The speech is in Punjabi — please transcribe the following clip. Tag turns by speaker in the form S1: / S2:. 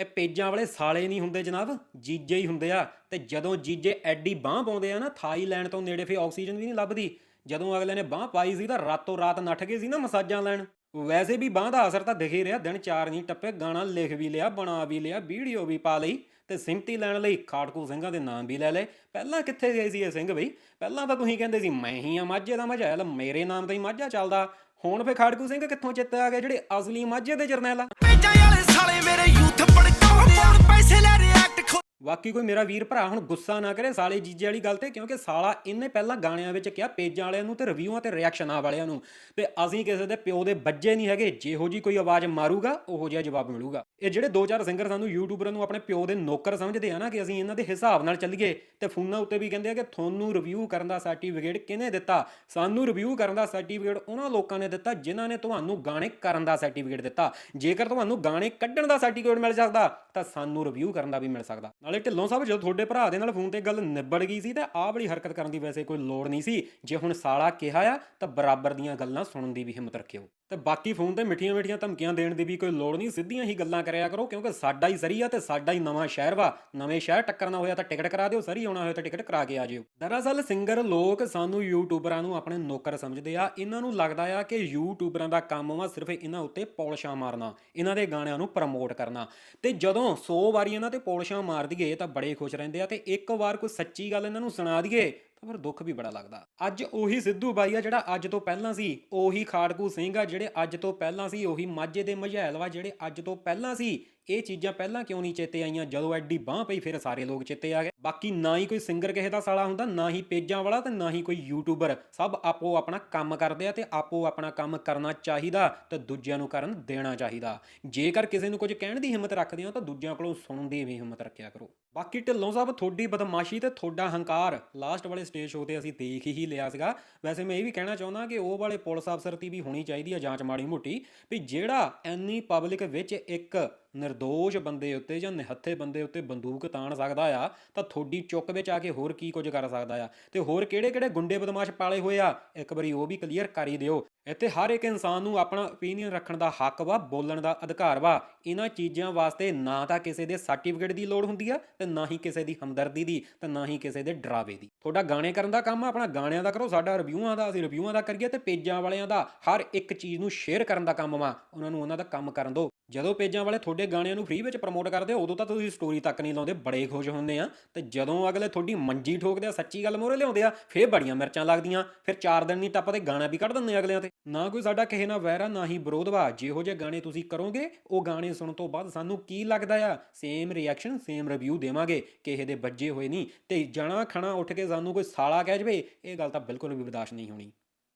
S1: ਇਹ ਪੇਜਾਂ ਵਾਲੇ ਸਾਲੇ ਨਹੀਂ ਹੁੰਦੇ ਜਨਾਬ, ਜੀਜੇ ਹੀ ਹੁੰਦੇ ਆ। ਤੇ ਜਦੋਂ ਜੀਜੇ ਐਡੀ ਬਾਹ ਪਾਉਂਦੇ ਆ ਨਾ, ਥਾਈਲੈਂਡ ਤੋਂ ਨੇੜੇ ਫੇ ਆਕਸੀਜਨ ਵੀ ਨਹੀਂ ਲੱਭਦੀ। ਜਦੋਂ ਅਗਲੇ ਨੇ ਬਾਹ ਪਾਈ ਸੀ ਤਾਂ ਰਾਤੋਂ ਰਾਤ ਨੱਠ ਗਏ ਸੀ ਨਾ ਮਸਾਜਾਂ ਲੈਣ। ਵੈਸੇ ਵੀ ਬਾਹ ਦਾ ਅਸਰ ਤਾਂ ਦਿਖ ਹੀ ਰਿਹਾ, ਦਿਨ ਚਾਰ ਨਹੀਂ ਟੱਪੇ, ਗਾਣਾ ਲਿਖ ਵੀ ਲਿਆ, ਬਣਾ ਵੀ ਲਿਆ, ਵੀਡੀਓ ਵੀ ਪਾ ਲਈ ਤੇ ਸਿੰਮਤੀ ਲੈਣ ਲਈ ਖਾੜਕੂ ਸਿੰਘਾਂ ਦੇ ਨਾਮ ਵੀ ਲੈ ਲਏ। ਪਹਿਲਾਂ ਕਿੱਥੇ ਗਏ ਸੀ ਇਹ ਸਿੰਘ ਬਈ? ਪਹਿਲਾਂ ਤਾਂ ਤੁਸੀਂ ਕਹਿੰਦੇ ਸੀ, ਮੈਂ ਹੀ ਆ ਮਾਝੇ ਦਾ ਮਝੈਲ ਮੇਰੇ ਨਾਮ ਤੇ ਹੀ ਮਾਝਾ ਚੱਲਦਾ। ਹੁਣ ਫੇ ਖਾੜਕੂ ਸਿੰਘ ਕਿੱਥੋਂ ਚਿੱਤ ਆ ਗਏ ਜਿਹੜੇ ਅਸਲੀ ਮਾਝੇ ਦੇ ਜਰਨੈਲ ਆ? ਬਾਕੀ ਕੋਈ ਮੇਰਾ ਵੀਰ ਭਰਾ ਹੁਣ ਗੁੱਸਾ ਨਾ ਕਰੇ ਸਾਲੇ ਜੀਜੇ ਵਾਲੀ ਗੱਲ ਤੇ, ਕਿਉਂਕਿ ਸਾਲਾ ਇਹਨੇ ਪਹਿਲਾਂ ਗਾਣਿਆਂ ਵਿੱਚ ਕਿਹਾ, ਪੇਜਾਂ ਵਾਲਿਆਂ ਨੂੰ ਤੇ ਰਿਵਿਊਆਂ ਤੇ ਰਿਐਕਸ਼ਨਾਂ ਵਾਲਿਆਂ ਨੂੰ। ਤੇ ਅਸੀਂ ਕਿਸੇ ਦੇ ਪਿਓ ਦੇ ਬੱਜੇ ਨਹੀਂ ਹੈਗੇ, ਜਿਹੋ ਜੀ ਕੋਈ ਆਵਾਜ਼ ਮਾਰੂਗਾ, ਉਹੋ ਜਿਹਾ ਜਵਾਬ ਮਿਲੂਗਾ। ਇਹ ਜਿਹੜੇ ਦੋ ਚਾਰ ਸਿੰਗਰ ਸਾਨੂੰ ਯੂਟਿਊਬਰਾਂ ਨੂੰ ਆਪਣੇ ਪਿਓ ਦੇ ਨੌਕਰ ਸਮਝਦੇ ਆ ਨਾ ਕਿ ਅਸੀਂ ਇਹਨਾਂ ਦੇ ਹਿਸਾਬ ਨਾਲ ਚੱਲੀਏ, ਤੇ ਫੋਨਾਂ ਉੱਤੇ ਵੀ ਕਹਿੰਦੇ ਆ ਕਿ ਤੁਹਾਨੂੰ ਰਿਵਿਊ ਕਰਨ ਦਾ ਸਰਟੀਫਿਕੇਟ ਕਿਹਨੇ ਦਿੱਤਾ? ਸਾਨੂੰ ਰਿਵਿਊ ਕਰਨ ਦਾ ਸਰਟੀਫਿਕੇਟ ਉਹਨਾਂ ਲੋਕਾਂ ਨੇ ਦਿੱਤਾ, ਜਿਨ੍ਹਾਂ ਨੇ ਤੁਹਾਨੂੰ ਗਾਣੇ ਕਰਨ ਦਾ ਸਰਟੀਫਿਕੇਟ ਦਿੱਤਾ। ਜੇਕਰ ਤੁਹਾਨੂੰ ਗਾਣੇ ਕੱਢਣ ਦਾ ਸਰਟੀਫਿਕੇਟ ਮਿਲ ਸਕਦਾ, ਤਾਂ ਸਾਨੂੰ ਰਿਵਿਊ ਕਰਨ ਦਾ ਵੀ ਮਿਲ ਸਕਦਾ। ਨਾਲੇ ਢਿੱਲੋਂ ਸਾਹਿਬ, ਜਦੋਂ ਤੁਹਾਡੇ ਭਰਾ ਦੇ ਨਾਲ ਫੋਨ ਤੇ ਗੱਲ ਨਿਬੜ ਗਈ ਸੀ ਤਾਂ ਆਹ ਵਾਲੀ ਹਰਕਤ ਕਰਨ ਦੀ ਵੈਸੇ ਕੋਈ ਲੋੜ ਨਹੀਂ ਸੀ। ਜੇ ਹੁਣ ਸਾਲਾ ਕਿਹਾ ਆ, ਤਾਂ ਬਰਾਬਰ ਦੀਆਂ ਗੱਲਾਂ ਸੁਣਨ ਦੀ ਵੀ ਹਿੰਮਤ ਰੱਖਿਓ। ਤੇ ਬਾਕੀ ਫੋਨ ਤੇ ਮਿੱਠੀਆਂ ਮਿੱਠੀਆਂ ਧਮਕੀਆਂ ਦੇਣ ਦੀ ਵੀ ਕੋਈ ਲੋੜ ਨਹੀਂ, ਸਿੱਧੀਆਂ ਹੀ ਗੱਲਾਂ ਕਰਿਆ ਕਰੋ, ਕਿਉਂਕਿ ਸਾਡਾ ਹੀ ਸਰੀ ਆ ਤੇ ਸਾਡਾ ਹੀ ਨਵਾਂ ਸ਼ਹਿਰ ਵਾ। ਨਵੇਂ ਸ਼ਹਿਰ ਟੱਕਰਨਾ ਹੋਇਆ ਤਾਂ ਟਿਕਟ ਕਰਾ ਦਿਓ, ਸਰੀ ਆਉਣਾ ਹੋਇਆ ਤਾਂ ਟਿਕਟ ਕਰਾ ਕੇ ਆ ਜਿਓ। ਦਰਅਸਲ ਸਿੰਗਰ ਲੋਕ ਸਾਨੂੰ ਯੂਟਿਊਬਰਾਂ ਨੂੰ ਆਪਣੇ ਨੌਕਰ ਸਮਝਦੇ ਆ। ਇਹਨਾਂ ਨੂੰ ਲੱਗਦਾ ਆ ਕਿ ਯੂਟਿਊਬਰਾਂ ਦਾ ਕੰਮ ਵਾ ਸਿਰਫ ਇਹਨਾਂ ਉੱਤੇ ਪੌਲਿਸ਼ਾਂ ਮਾਰਨਾ, ਇਹਨਾਂ ਦੇ ਗਾਣਿਆਂ ਨੂੰ ਪ੍ਰਮੋਟ ਕਰਨਾ। ਤੇ ਜਦੋਂ 100 ਵਾਰੀ ਇਹਨਾਂ ਤੇ ਪੌਲਸ਼ਾਂ ਮਾਰ ਦਈਏ ਤਾਂ ਬੜੇ ਖੁਸ਼ ਰਹਿੰਦੇ ਆ ਤੇ ਇੱਕ ਵਾਰ ਕੋਈ ਸੱਚੀ ਗੱਲ ਇਹਨਾਂ ਨੂੰ ਸੁਣਾ ਦਈਏ ਤਾਂ ਫਿਰ ਦੁੱਖ ਵੀ ਬੜਾ ਲੱਗਦਾ। ਅੱਜ ਉਹੀ ਸਿੱਧੂ ਬਾਈ ਆ ਜਿਹੜਾ ਅੱਜ ਤੋਂ ਪਹਿਲਾਂ ਸੀ, ਉਹੀ ਖਾੜਕੂ ਸਿੰਘ ਆ ਜਿਹੜੇ ਅੱਜ ਤੋਂ ਪਹਿਲਾਂ ਸੀ, ਉਹੀ ਮਾਝੇ ਦੇ ਮਝੈਲ ਵਾ ਜਿਹੜੇ ਅੱਜ ਤੋਂ ਪਹਿਲਾਂ ਸੀ। ਇਹ ਚੀਜ਼ਾਂ ਪਹਿਲਾਂ ਕਿਉਂ ਨਹੀਂ ਚੇਤੇ ਆਈਆਂ? ਜਦੋਂ ਐਡੀ ਬਾਹ ਪਈ, ਫਿਰ ਸਾਰੇ ਲੋਕ ਚੇਤੇ ਆ ਗਏ। ਬਾਕੀ ਨਾ ਹੀ ਕੋਈ ਸਿੰਗਰ ਕਿਸੇ ਦਾ ਸਾਲਾ ਹੁੰਦਾ, ਨਾ ਹੀ ਪੇਜਾਂ ਵਾਲਾ ਤੇ ਨਾ ਹੀ ਕੋਈ ਯੂਟਿਊਬਰ ਸਭ ਆਪੋ ਆਪਣਾ ਕੰਮ ਕਰਦੇ ਆ ਤੇ ਆਪੋ ਆਪਣਾ ਕੰਮ ਕਰਨਾ ਚਾਹੀਦਾ ਤੇ ਦੂਜਿਆਂ ਨੂੰ ਕਰਨ ਦੇਣਾ ਚਾਹੀਦਾ। ਜੇਕਰ ਕਿਸੇ ਨੂੰ ਕੁਝ ਕਹਿਣ ਦੀ ਹਿੰਮਤ ਰੱਖਦੇ ਹੋ ਤਾਂ ਦੂਜਿਆਂ ਕੋਲੋਂ ਸੁਣਨ ਦੀ ਵੀ ਹਿੰਮਤ ਰੱਖਿਆ ਕਰੋ। ਬਾਕੀ ਢਿੱਲੋਂ ਸਾਹਿਬ, ਤੁਹਾਡੀ ਬਦਮਾਸ਼ੀ ਤੇ ਤੁਹਾਡਾ ਹੰਕਾਰ। ਲਾਸਟ ਵਾਲੇ ਸਟੇਜ ਸ਼ੋਅ ਤੇ ਅਸੀਂ ਦੇਖ ਹੀ ਲਿਆ ਸੀਗਾ। ਵੈਸੇ ਮੈਂ ਇਹ ਵੀ ਕਹਿਣਾ ਚਾਹੁੰਦਾ ਕਿ ਉਹ ਵਾਲੇ ਪੁਲਿਸ ਅਫਸਰ ਦੀ ਵੀ ਹੋਣੀ ਚਾਹੀਦੀ ਹੈ ਜਾਂਚ ਮਾੜੀ ਮੋਟੀ, ਵੀ ਜਿਹੜਾ ਐਨੀ ਪਬਲਿਕ ਵਿੱਚ ਇੱਕ ਨਿਰਦੋਸ਼ ਬੰਦੇ ਉੱਤੇ ਜਾਂ ਨਿਹੱਥੇ ਬੰਦੇ ਉੱਤੇ ਬੰਦੂਕ ਤਾਣ ਸਕਦਾ ਆ, ਤਾਂ ਤੁਹਾਡੀ ਚੁੱਕ ਵਿੱਚ ਆ ਕੇ ਹੋਰ ਕੀ ਕੁਝ ਕਰ ਸਕਦਾ ਆ। ਤੇ ਹੋਰ ਕਿਹੜੇ ਕਿਹੜੇ ਗੁੰਡੇ ਬਦਮਾਸ਼ ਪਾਲੇ ਹੋਏ ਆ? ਇੱਕ ਵਾਰੀ ਉਹ ਵੀ ਕਲੀਅਰ ਕਰ ਹੀ ਦਿਓ। ਇੱਥੇ ਹਰ ਇੱਕ ਇਨਸਾਨ ਨੂੰ ਆਪਣਾ ਓਪੀਨੀਅਨ ਰੱਖਣ ਦਾ ਹੱਕ ਵਾ, ਬੋਲਣ ਦਾ ਅਧਿਕਾਰ ਵਾ। ਇਹਨਾਂ ਚੀਜ਼ਾਂ ਵਾਸਤੇ ਨਾ ਤਾਂ ਕਿਸੇ ਦੇ ਸਰਟੀਫਿਕੇਟ ਦੀ ਲੋੜ ਹੁੰਦੀ ਆ ਤੇ ਨਾ ਹੀ ਕਿਸੇ ਦੀ ਹਮਦਰਦੀ ਦੀ ਤੇ ਨਾ ਹੀ ਕਿਸੇ ਦੇ ਡਰਾਵੇ ਦੀ। ਤੁਹਾਡਾ ਗਾਣੇ ਕਰਨ ਦਾ ਕੰਮ ਆ, ਆਪਣਾ ਗਾਣਿਆਂ ਦਾ ਕਰੋ, ਸਾਡਾ ਰਿਵਿਊਆਂ ਦਾ, ਅਸੀਂ ਰਿਵਿਊਆਂ ਦਾ ਕਰੀਏ ਤੇ ਪੇਜਾਂ ਵਾਲਿਆਂ ਦਾ, ਹਰ ਇੱਕ ਚੀਜ਼ ਨੂੰ ਸ਼ੇਅਰ ਕਰਨ ਦਾ ਕੰਮ ਵਾ। ਉਹਨਾਂ ਨੂੰ ਉਹਨਾਂ ਦਾ ਕੰਮ ਕਰਨ ਦਿਓ। ਜਦੋਂ ਪੇਜਾਂ ਵਾਲੇ ਤੁਹਾਡੇ ਗਾਣਿਆਂ ਨੂੰ ਫ੍ਰੀ ਵਿੱਚ ਪ੍ਰਮੋਟ ਕਰਦੇ ਹੋ, ਉਦੋਂ ਤਾਂ ਤੁਸੀਂ ਸਟੋਰੀ ਤੱਕ ਨਹੀਂ ਲਾਉਂਦੇ, ਬੜੇ ਖੁਸ਼ ਹੁੰਦੇ ਆ। ਤੇ ਜਦੋਂ ਅਗਲੇ ਤੁਹਾਡੀ ਮੰਜੀ ਠੋਕਦੇ ਆ, ਸੱਚੀ ਗੱਲ ਮੋਰੇ ਲਿਆਉਂਦੇ ਆ, ਫੇਰ ਬੜੀਆਂ ਮਿਰਚਾਂ ਲੱਗਦੀਆਂ, ਫਿਰ 4 ਦਿਨ ਨਹੀਂ ਟੱਪਦੇ, ਗਾਣਾ ਵੀ ਕੱਢ ਦਿੰਦੇ ਆ ਅਗਲਿਆਂ ਤੇ। ਨਾ ਕੋਈ ਸਾਡਾ ਕਿਸੇ ਨਾਲ ਵੈਰ ਨਾ ਹੀ ਵਿਰੋਧਵਾ ਜਿਹੋ ਜਿਹੇ ਗਾਣੇ ਤੁਸੀਂ ਕਰੋਗੇ, ਉਹ ਗਾਣੇ ਸੁਣਨ ਤੋਂ ਬਾਅਦ ਸਾਨੂੰ ਕੀ ਲੱਗਦਾ ਆ? ਸੇਮ ਰਿਐਕਸ਼ਨ ਸੇਮ ਰਿਵਿਊ ਦੇਵਾਂਗੇ। ਕਿਸੇ ਦੇ ਵੱਜੇ ਹੋਏ ਨਹੀਂ। ਤੇ ਜਣਾ ਖਣਾ ਉੱਠ ਕੇ ਸਾਨੂੰ ਕੋਈ ਸਾਲਾ ਕਹਿ ਜਵੇ, ਇਹ ਗੱਲ ਤਾਂ ਬਿਲਕੁਲ ਵੀ ਬਰਦਾਸ਼ਤ ਨਹੀਂ ਹੋਣੀ।